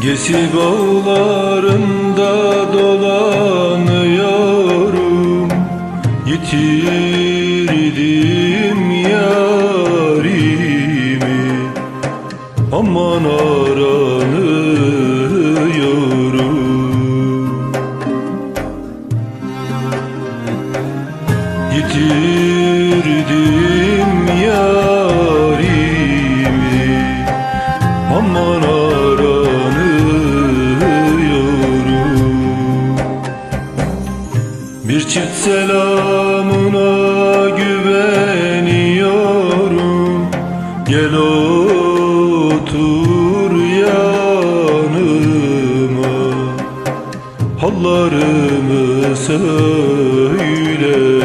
Gesi bağlarında dolanıyorum. Yitirdim yarimi. Aman aranıyorum. Yitirdim yarimi. Aman selamına güveniyorum. Gel otur yanıma. Hallarımı söyleyeyim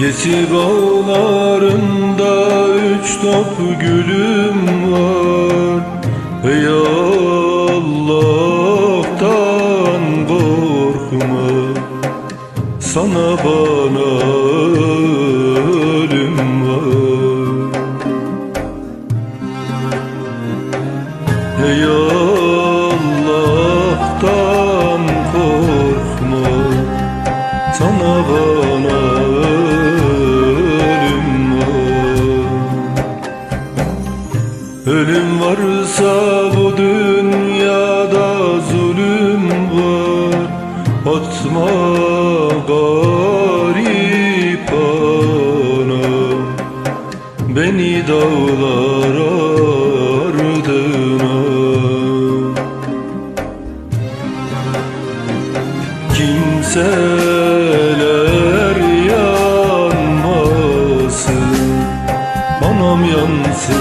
Gesi bağlarında üç top gülüm var. Ey Allah'tan korkma. Sana bana varsa bu dünyada zulüm var. Atma garip anam Beni dağlar ardına. Kimseler yanmasın. Anam yansın